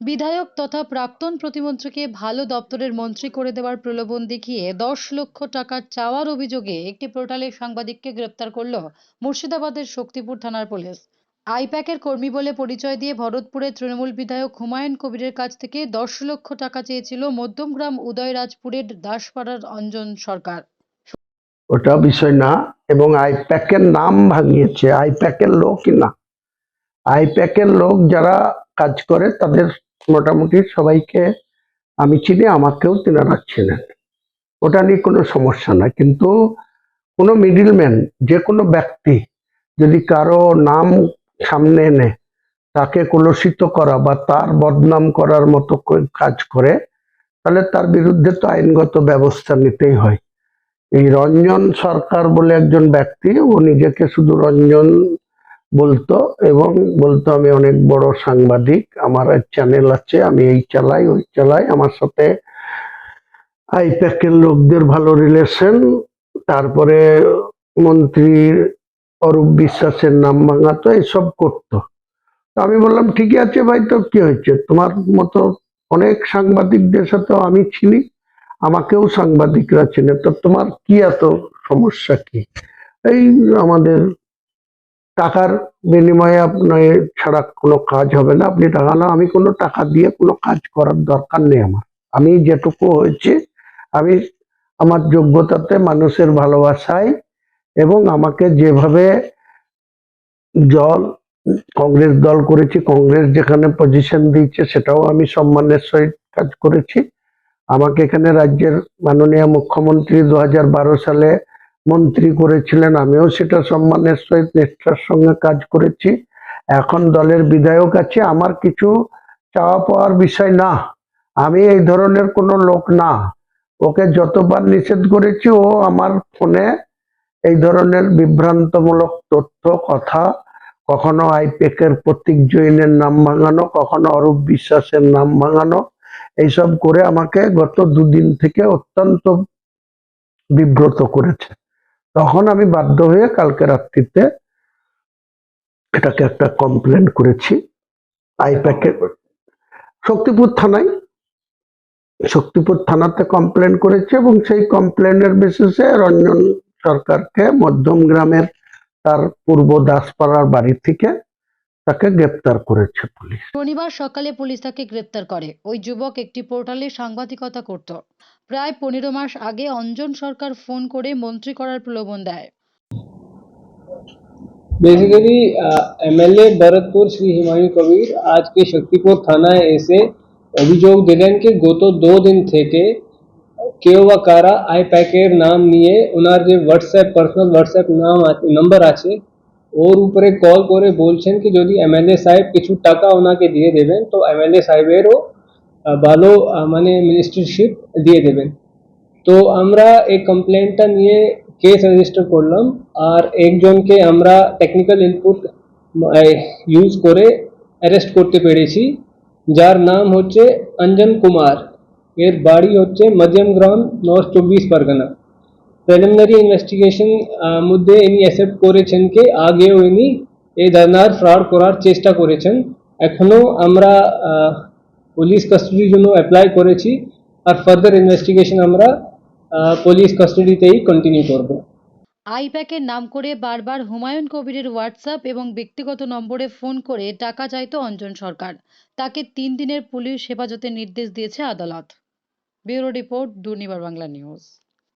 বিধায়ক তথা প্রাক্তন প্রতিমন্ত্রীকে ভালো দপ্তরের মন্ত্রী করে দেওয়ার প্রলোভন দেখিয়ে দশ লক্ষ টাকা চাওয়ার অভিযোগে একটি পোর্টালের সাংবাদিককে গ্রেপ্তার করল মুর্শিদাবাদের শক্তিপুর থানার পুলিশ। আইপ্যাকের কর্মী বলে পরিচয় দিয়ে ভরতপুরের তৃণমূল বিধায়ক হুমায়ুন কবিরের কাছ থেকে দশ লক্ষ টাকা চেয়েছিল মধ্যমগ্রাম উদয়রাজপুরের দাসপাড়ার অঞ্জন সরকার। ওটা বিষয় না, এবং আইপ্যাকের নাম ভাঙিয়েছে। আইপ্যাকের লোকই না? আইপ্যাকের লোক যারা কাজ করে তাদের মোটামুটি সবাইকে আমি চিনি, আমাকেও তেনারা চেনেন। ওটা নিয়ে কোনো সমস্যা না, কিন্তু কোনো মিডিলম্যান যে কোনো ব্যক্তি যদি কারও নাম সামনে এনে তাকে কলুষিত করা বা তার বদনাম করার মতো কাজ করে, তাহলে তার বিরুদ্ধে তো আইনগত ব্যবস্থা নিতেই হয়। এই রঞ্জন সরকার বলে একজন ব্যক্তি, ও নিজেকে শুধু রঞ্জন বলতো এবং বলতো, আমি অনেক বড় সাংবাদিক, আমার চ্যানেল আছে, আমি এই চালাই, ওই চালাই, আমার সাথে আইপ্যাকের লোকদের ভালো রিলেশন তারপরে মন্ত্রী অরূপ বিশ্বাসের নাম ভাঙাতো এইসব করতো। আমি বললাম, ঠিকই আছে ভাই, তো কি হয়েছে? তোমার মতো অনেক সাংবাদিকদের সাথে আমি চিনি, আমাকেও সাংবাদিকরা চেনে, তো তোমার কি এত সমস্যা কি? এই আমাদের টাকার বিনিময়ে আপনার ছাড়া কোনো কাজ হবে না। আপনি টাকা না আমি কোনো টাকা দিয়ে কোনো কাজ করার দরকার নেই আমার। আমি যেটুকু হয়েছে, আমি আমার যোগ্যতাতে মানুষের ভালোবাসায় এবং আমাকে যেভাবে জল কংগ্রেস দল করেছি, কংগ্রেস যেখানে পজিশন দিয়েছে সেটাও আমি সম্মানের সহিত কাজ করেছি। আমাকে এখানে রাজ্যের মাননীয় মুখ্যমন্ত্রী দু হাজার বারো সালে মন্ত্রী করেছিলেন, আমিও সেটা সম্মানের সহিত নিষ্ঠার সঙ্গে কাজ করেছি। এখন দলের বিধায়ক আছে, আমার কিছু চাওয়া পাওয়ার বিষয় না। আমি এই ধরনের কোনো লোক না। ওকে যতবার নিষেধ করেছি, ও আমার ফোনে এই ধরনের বিভ্রান্তমূলক তথ্য, কথা, কখনো আইপেকের প্রতীক জৈনের নাম ভাঙানো, কখনো অরূপ বিশ্বাসের নাম ভাঙানো, এইসব করে আমাকে গত দুদিন থেকে অত্যন্ত বিব্রত করেছে। তখন আমি বাধ্য হয়ে কালকে রাত্রিতে এটাকে একটা কমপ্লেন করেছি। আইপ্যাকের শক্তিপুর থানায়। শক্তিপুর থানাতে কমপ্লেন করেছে এবং সেই কমপ্লেনের বেসিসে রঞ্জন সরকারকে মধ্যম গ্রামের তার পূর্ব দাসপাড়ার বাড়ি থেকে তাকে গ্রেপ্তার করেছে পুলিশ শনিবার সকালে পুলিশ তাকে গ্রেপ্তার করে ওই যুবক একটি পোর্টালে সাংবাদিকতা করত প্রায় পনেরো মাস আগে অঞ্জন সরকার ফোন করে মন্ত্রী করার প্রলোভন দেয় बेसिकली এমএলএ ভরতপুর শ্রী হিমায়ু কবির আজকে শক্তিপুর থানায় এসে অভিযোগ দিলেন কি গত দো দিন থেকে কেউ বা কারা আই প্যাকের নাম নিয়ে ওনার যে হোয়াটসঅ্যাপ পার্সোনাল হোয়াটসঅ্যাপ নাম নাম্বার আছে ওর উপরে কল করে বলছেন কি, যদি এমএলএ সাহেব কিছু টাকা ওনাকে দিয়ে দেবেন, তো এমএলএ সাহেবেরও ভালো মানে মিনিস্টারশিপ দিয়ে দেবেন। তো আমরা এই কমপ্লেনটা নিয়ে কেস রেজিস্টার করলাম, আর একজনকে আমরা টেকনিক্যাল ইনপুট ইউজ করে অ্যারেস্ট করতে পেরেছি, যার নাম হচ্ছে অঞ্জন কুমার। এর বাড়ি হচ্ছে মধ্যমগ্রাম নর্থ চব্বিশ পরগনা। প্রিলিমিনারি ইনভেস্টিগেশন মধ্যে ইনি অ্যাকসেপ্ট করেছেন কে, আগেও ইনি এই ধরনের ফ্রড করার চেষ্টা করেছেন। এখনও আমরা পুলিশ কাস্টডির জন্য অ্যাপ্লাই করেছি। আর ফার্দার ইনভেস্টিগেশন আমরা পুলিশ কাস্টডিতেই কন্টিনিউ করব। আইপ্যাকের নাম করে বারবার হুমায়ুন কবিরের হোয়াটসঅ্যাপ এবং ব্যক্তিগত নম্বরে ফোন করে টাকা চাইতো অঞ্জন সরকার। তাকে তিন দিনের পুলিশ হেফাজতের নির্দেশ দিয়েছে আদালত। Bureau report Durnibar Bangla news.